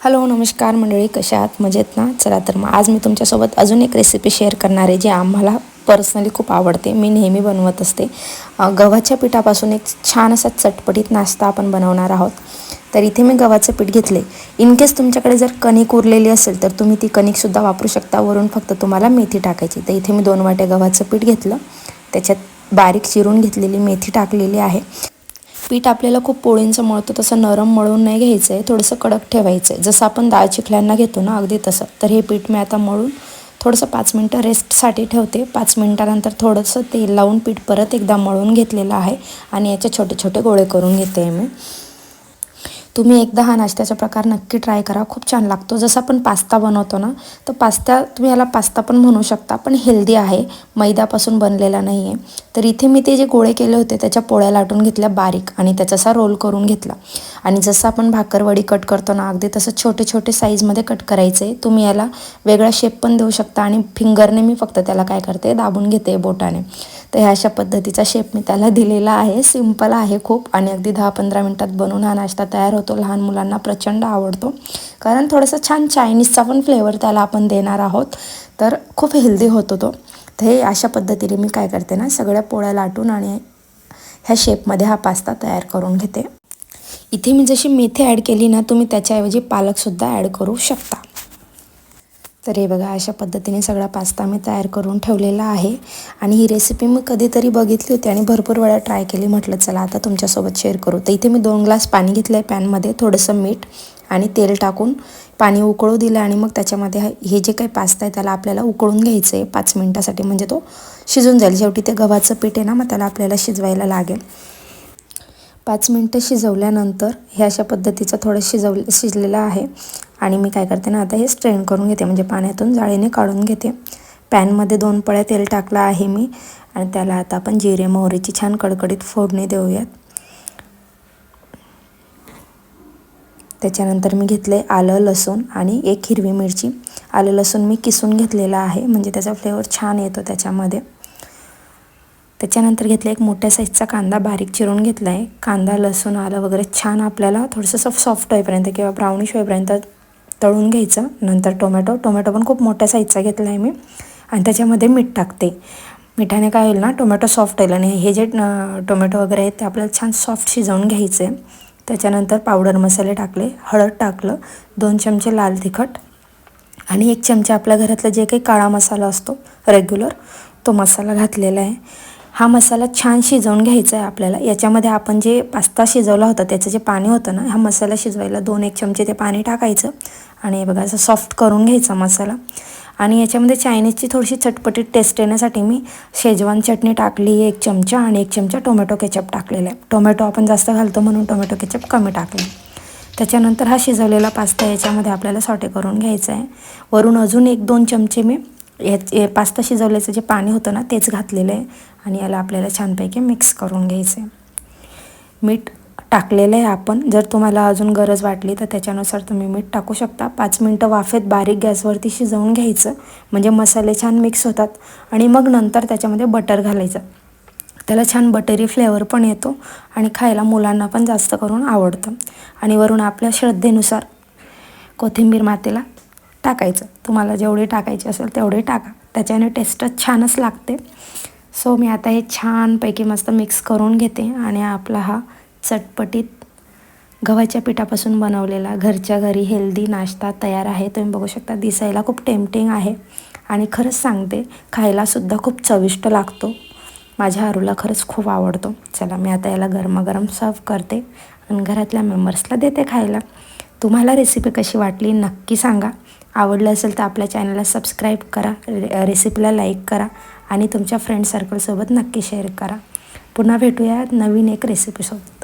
Hello नमस्कार मंडळी कशा आहात? मजेत ना? चला तर मग आज मी तुमच्यासोबत अजून एक रेसिपी शेअर करणार आहे जी आम्हाला पर्सनली खूप आवडते. मी नेहमी बनवत असते. गव्हाच्या पिठापासून एक छान असा चटपटीत नाश्ता आपण बनवणार आहोत. तर इथे मी गव्हाचं पीठ घेतले. इन केस तुमच्याकडे जर कणिक उरलेली असेल तर तुम्ही ती कणिकसुद्धा वापरू शकता. वरून फक्त तुम्हाला मेथी टाकायची. तर इथे मी दोन वाट्या गव्हाचं पीठ घेतलं. त्याच्यात बारीक चिरून घेतलेली मेथी टाकलेली आहे. पीठ आपल्याला खूप पोळींचं मळतो तसं नरम मळून नाही घ्यायचं आहे थोडंसं कडक ठेवायचं आहे जसं आपण डाळ चिखल्यांना घेतो ना अगदी तसं. तर हे पीठ मी आता मळून थोडंसं पाच मिनटं रेस्टसाठी ठेवते. पाच मिनटानंतर थोडंसं तेल लावून पीठ परत एकदा मळून घेतलेलं आहे. आणि याचे छोटे छोटे गोळे करून घेते मी. तुम्ही एकदा हा नाश्त्याचा प्रकार नक्की ट्राय करा. खूप छान लागतो. जसं आपण पास्ता बनवतो ना तर पास्ता तुम्ही याला पास्ता पण म्हणू शकता पण हेल्दी आहे. मैद्यापासून बनलेला नाही आहे तर इथे मी ते जे गोळे केले होते त्याच्या पोळ्या लाटून घेतल्या बारीक आणि त्याचा असा रोल करून घेतला. आणि जसं आपण भाकरवडी कट करतो ना अगदी तसं छोटे छोटे साईजमध्ये कट करायचे. तुम्ही याला वेगळा शेप पण देऊ शकता आणि फिंगरने मी फक्त त्याला काय करते दाबून घेते बोटाने. तर ह्या अशा पद्धतीचा शेप मी त्याला दिलेला आहे. सिंपल आहे खूप आणि अगदी दहा पंधरा मिनटात बनवून हा नाश्ता तयार होतो. लहान मुलांना प्रचंड आवडतो. कारण थोडंसं छान चायनीजचा पण फ्लेवर त्याला आपण देणार आहोत. तर खूप हेल्दी होतो तो. तर हे अशा पद्धतीने मी काय करते ना सगळ्या पोळ्या लाटून आणि ह्या शेपमध्ये हा पास्ता तयार करून घेते. इथे मी जशी मेथी ॲड केली ना तुम्ही त्याच्याऐवजी पालकसुद्धा ॲड करू शकता. तर हे बघा अशा पद्धतीने सगळा पास्ता मी तयार करून ठेवलेला आहे. आणि ही रेसिपी मी कधीतरी बघितली होती आणि भरपूर वेळा ट्राय केली. म्हटलं चला आता तुमच्यासोबत शेअर करू. तर इथे मी दोन ग्लास पाणी घेतलं आहे पॅनमध्ये थोडंसं मीठ आणि तेल टाकून पाणी उकळू दिलं आणि मग त्याच्यामध्ये हे जे काही पास्ता आहे त्याला आपल्याला उकळून घ्यायचं आहे पाच मिनटासाठी म्हणजे तो शिजून जाईल. शेवटी ते गव्हाचं पीठ आहे ना मग त्याला आपल्याला शिजवायला लागेल. पाच मिनटं शिजवल्यानंतर हे अशा पद्धतीचं थोडं शिजव शिजलेलं आहे. आणि मी काय करते ना आता हे स्ट्रेन करून घेते. म्हणजे पाण्यातून जाळीने काढून घेते. पॅनमध्ये दोन पळ्या तेल टाकलं आहे मी. आणि त्याला आता आपण जिरे मोहरीची छान कडकडीत फोडणी देऊयात. त्याच्यानंतर मी घेतले आलं लसूण आणि एक हिरवी मिरची. आलं लसूण मी किसून घेतलेलं आहे. म्हणजे त्याचा फ्लेवर छान येतो त्याच्यामध्ये. त्याच्यानंतर घेतलं एक मोठ्या साईजचा कांदा बारीक चिरून घेतला आहे कांदा लसूण आलं वगैरे छान आपल्याला थोडंसं सॉफ्ट सॉफ्ट होईपर्यंत किंवा ब्राउनिश होईपर्यंत तळून घ्यायचं. नंतर टोमॅटो. टोमॅटो पण खूप मोठ्या साईजचा घेतला आहे मी. आणि त्याच्यामध्ये मीठ टाकते. मिठाने काय होईल ना टोमॅटो सॉफ्ट होईल. आणि हे जे टोमॅटो वगैरे आहेत ते आपल्याला छान सॉफ्ट शिजवून घ्यायचे. आहे त्याच्यानंतर पावडर मसाले टाकले. हळद टाकलं. दोन चमचे लाल तिखट. आणि एक चमचा आपल्या घरातला जे काही काळा मसाला असतो रेग्युलर तो मसाला घातलेला आहे. हा मसाला छान शिजवून घ्यायचा आहे आपल्याला. याच्यामध्ये आपण जे पास्ता शिजवला होता त्याचं जे पाणी होतं ना हा मसाला शिजवायला दोन एक चमचे ते पाणी टाकायचं. आणि बघा असं सॉफ्ट करून घ्यायचा मसाला. आणि याच्यामध्ये चायनीजची थोडीशी चटपटीत टेस्ट येण्यासाठी मी शेजवान चटणी टाकली एक चमचा आणि एक चमचा टोमॅटो केचप टाकलेला आहे. टोमॅटो आपण जास्त घालतो म्हणून टोमॅटो केचप कमी टाकले. त्याच्यानंतर हा शिजवलेला पास्ता याच्यामध्ये आपल्याला सॉटे करून घ्यायचा आहे वरून अजून एक दोन चमचे मी याचे पास्ता शिजवल्याचं जे पाणी होतं ना तेच घातलेलं आहे आणि याला आपल्याला छानपैकी मिक्स करून घ्यायचं आहे. मीठ टाकलेलं आहे आपण. जर तुम्हाला अजून गरज वाटली तर त्याच्यानुसार तुम्ही मीठ टाकू शकता. पाच मिनटं वाफेत बारीक गॅसवरती शिजवून घ्यायचं. म्हणजे मसाले छान मिक्स होतात. आणि मग नंतर त्याच्यामध्ये बटर घालायचं. त्याला छान बटरी फ्लेवर पण येतो आणि खायला मुलांना पण जास्त करून आवडतं. आणि वरून आपल्या श्रद्धेनुसार कोथिंबीर मातेला टाकायचं. तुम्हाला जेवढे टाकायचे असेल तेवढे टाका. त्याच्याने टेस्टच छानच लागते. सो मी आता हे छानपैकी मस्त मिक्स करून घेते आणि आपला हा चटपटीत गव्हाच्या पिठापासून बनवलेला घरच्या घरी हेल्दी नाश्ता तयार आहे. तुम्ही बघू शकता दिसायला खूप टेम्पटिंग आहे. आणि खरंच सांगते खायलासुद्धा खूप चविष्ट लागतो. माझ्या आरूला खरंच खूप आवडतो. चला मी आता याला गरमागरम सर्व करते आणि घरातल्या मेंबर्सला देते खायला. तुम्हाला रेसिपी कशी वाटली नक्की सांगा. आवडलं असेल तर आपल्या चॅनलला सबस्क्राईब करा रे रेसिपीला लाईक करा आणि तुमच्या फ्रेंड सर्कलसोबत नक्की शेअर करा. पुन्हा भेटूया नवीन एक रेसिपीसोबत